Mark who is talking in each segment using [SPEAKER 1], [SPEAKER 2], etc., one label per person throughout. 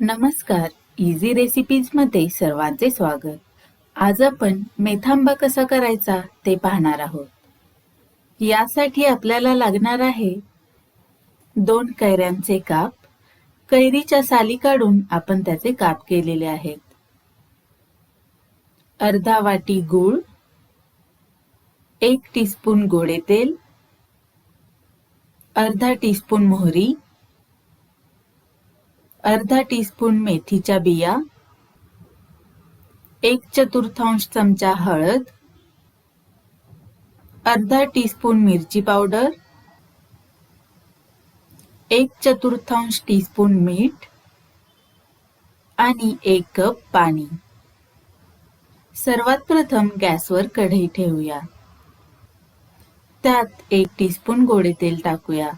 [SPEAKER 1] नमस्कार. इझी रेसिपीजमध्ये सर्वांचे स्वागत. आज आपण मेथांबा कसा करायचा ते पाहणार आहोत. यासाठी आपल्याला लागणार आहे दोन कैऱ्यांचे काप. कैरीच्या साली काढून आपण त्याचे काप केलेले आहेत. अर्धा वाटी गूळ. एक टीस्पून गोडे तेल. अर्धा टीस्पून मोहरी. अर्धा टीस्पून मेथीच्या बिया एक चतुर्थांश चमचा हळद अर्धा टीस्पून मिरची पावडर एक चतुर्थांश टीस्पून मीठ आणि एक कप पाणी. सर्वात प्रथम गॅसवर कढई ठेवूया. त्यात एक टीस्पून गोडे तेल टाकूया.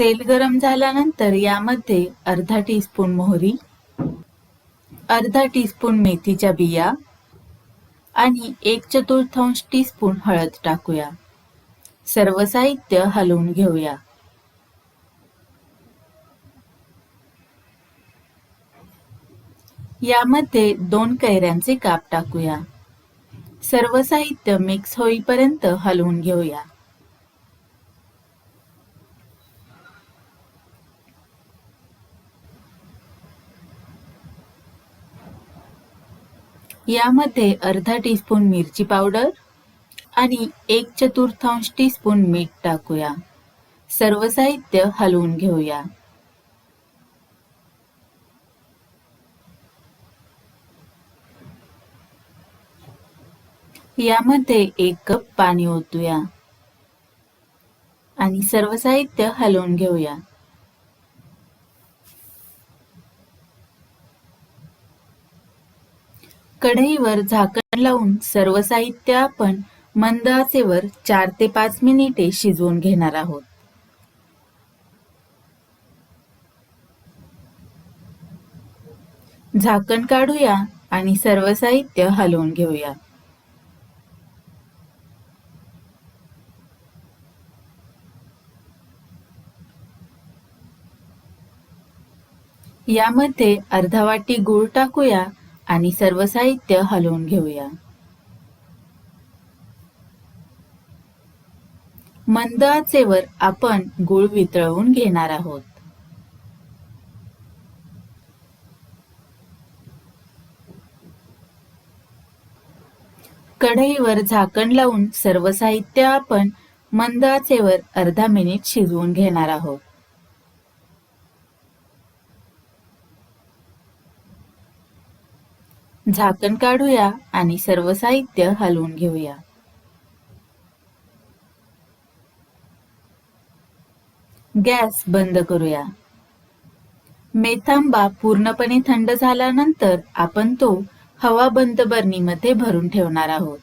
[SPEAKER 1] तेल गरम झाल्यानंतर यामध्ये अर्धा टीस्पून मोहरी अर्धा टीस्पून मेथीच्या बिया आणि एक चतुर्थांश टीस्पून हळद टाकूया. सर्व साहित्य हलवून घेऊया. यामध्ये दोन कैऱ्यांचे काप टाकूया. सर्व साहित्य मिक्स होईपर्यंत हलवून घेऊया. यामध्ये अर्धा टीस्पून मिरची पावडर आणि एक चतुर्थांश टीस्पून मीठ टाकूया. सर्व साहित्य हलवून घेऊया. यामध्ये एक कप पाणी ओतूया. आणि सर्व साहित्य हलवून घेऊया. कढईवर झाकण लावून सर्व साहित्य आपण मंद आचेवर चार ते पाच मिनिटे शिजवून घेणार आहोत. झाकण काढूया आणि सर्व साहित्य हलवून घेऊया. यामध्ये अर्धा वाटी गूळ टाकूया आणि सर्व साहित्य हलवून घेऊया. मंद आचेवर आपण गूळ वितळवून घेणार आहोत. कढईवर झाकण लावून सर्व साहित्य आपण मंद आचेवर अर्धा मिनिट शिजवून घेणार आहोत. झाकण काढूया आणि सर्व साहित्य हलवून घेऊया. गॅस बंद करूया. मेथांबा पूर्णपणे थंड झाल्यानंतर आपण तो हवा बंद बरणीमध्ये भरून ठेवणार आहोत.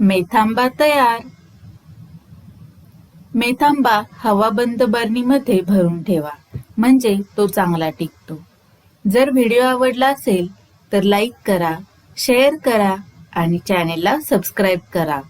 [SPEAKER 1] मेथांबा तयार. मेथांबा हवा बंद बरणीमध्ये भरून ठेवा म्हणजे तो चांगला टिकतो. जर व्हिडिओ आवडला असेल तर लाईक करा शेअर करा आणि चॅनेलला सबस्क्राईब करा.